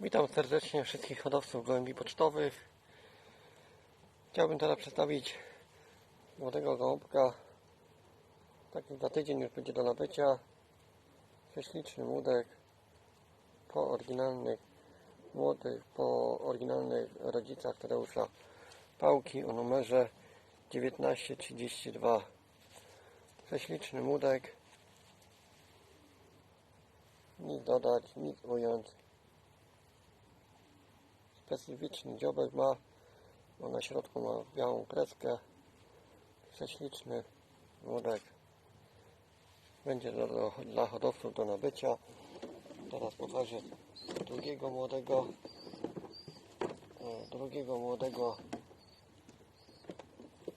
Witam serdecznie wszystkich hodowców gołębi pocztowych. Chciałbym teraz przedstawić młodego gołąbka. Taki za tydzień już będzie do nabycia. Prześliczny młodek po oryginalnych młodych, po oryginalnych rodzicach Tadeusza Pałki o numerze 1932. Prześliczny młodek. Nic dodać, nic ująć specyficzny dziobek ma, bo na środku ma białą kreskę. Prześliczny młodek. Będzie dla, dla, hodowców do nabycia. Teraz pokażę drugiego młodego. E, Drugiego młodego.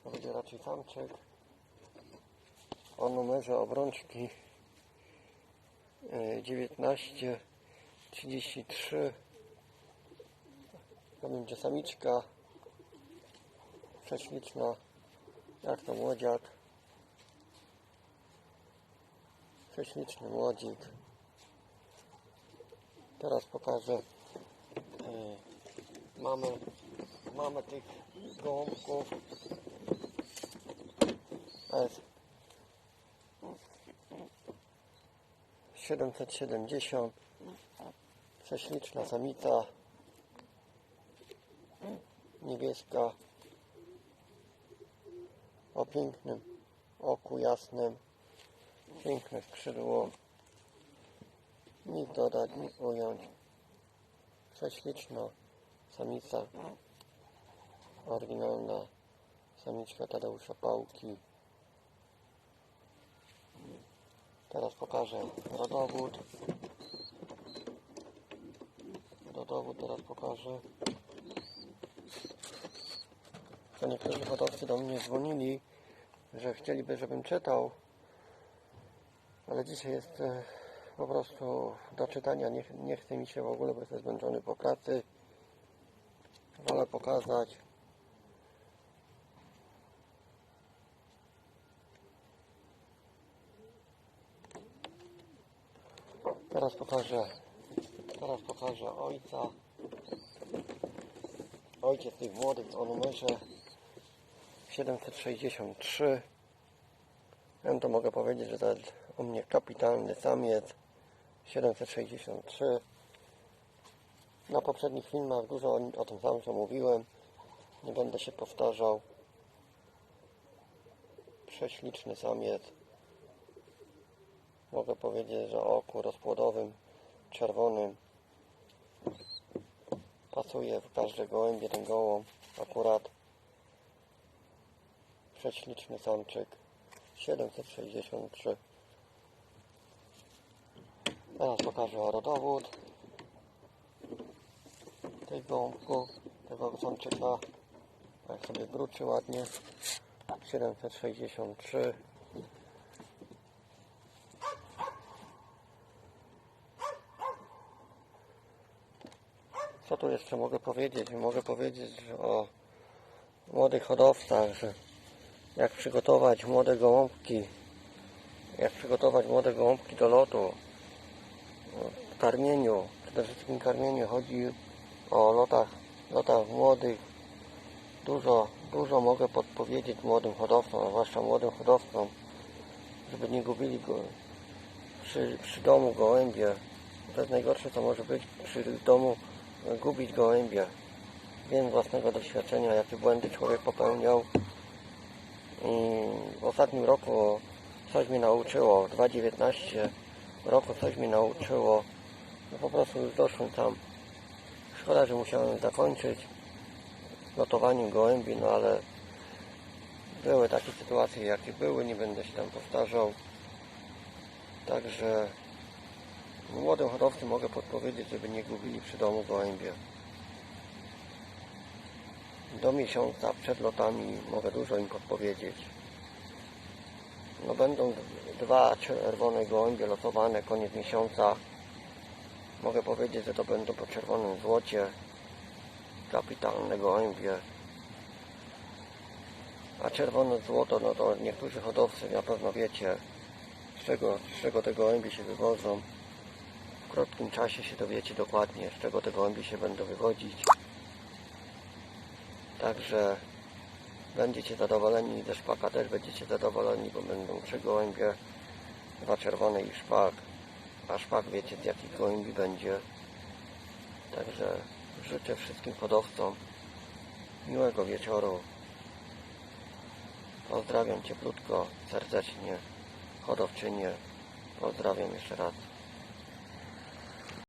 To będzie raczej samczyk. O numerze obrączki e, 1933 będzie samiczka prześliczna jak to młodziak. Prześliczny młodzik. Teraz pokażę e, mamy mamy tych gołąbków. S. 770 prześliczna samica niebieska o pięknym oku jasnym piękne skrzydło. Nic dodać, nic ująć. Prześliczna samica oryginalna samiczka Tadeusza Pałki. Teraz pokażę rodowód. Rodowód teraz pokażę niektórzy hodowcy do mnie dzwonili, że chcieliby, żebym czytał, ale dzisiaj jest e, po prostu do czytania nie, nie chce mi się w ogóle, bo jestem zmęczony po pracy. Wolę pokazać. Teraz pokażę, teraz pokażę ojca. Ojciec tych młodych o numerze 763 ja to mogę powiedzieć, że to jest u mnie kapitalny samiec. 763 na poprzednich filmach dużo o, tym samym co mówiłem. Nie będę się powtarzał. Prześliczny samiec. Mogę powiedzieć, że o oku rozpłodowym czerwonym. Pasuje w każde gołębie ten akurat prześliczny samczyk 763 teraz pokażę rodowód. Tej gąbku tego samczyka jak sobie wróci ładnie. 763 co tu jeszcze mogę powiedzieć? Mogę powiedzieć o młodych hodowcach że jak przygotować młode gołąbki? Jak przygotować młode gołąbki do lotu? W karmieniu przede wszystkim karmieniu. Chodzi o lotach, lotach młodych. Dużo, dużo mogę podpowiedzieć młodym hodowcom, zwłaszcza młodym hodowcom żeby nie gubili go przy, przy domu gołębie. To jest najgorsze co może być przy domu gubić gołębie. Wiem własnego doświadczenia jakie błędy człowiek popełniał ostatnim roku coś mnie nauczyło, w 2019 roku coś mnie nauczyło, no po prostu już doszłem tam. Szkoda, że musiałem zakończyć notowaniem gołębi, no ale były takie sytuacje, jakie były, nie będę się tam powtarzał. Także młodym hodowcy mogę podpowiedzieć, żeby nie gubili przy domu gołębie do miesiąca przed lotami mogę dużo im podpowiedzieć. No będą dwa czerwone gołębie lotowane koniec miesiąca. Mogę powiedzieć, że to będą po czerwonym złocie. Kapitalne gołębie. A czerwone złoto, no to niektórzy hodowcy na pewno wiecie, z czego, z czego te gołębie się wywodzą. krótkim czasie się dowiecie dokładnie, z czego te gołębie się będą wywodzić. Także będziecie zadowoleni, ze szpaka też będziecie zadowoleni, bo będą trzy gołębie, dwa czerwone i szpak. A szpak wiecie z jakich gołębi będzie. Także życzę wszystkim hodowcom miłego wieczoru. Pozdrawiam cieplutko, serdecznie, hodowczynię. Pozdrawiam jeszcze raz.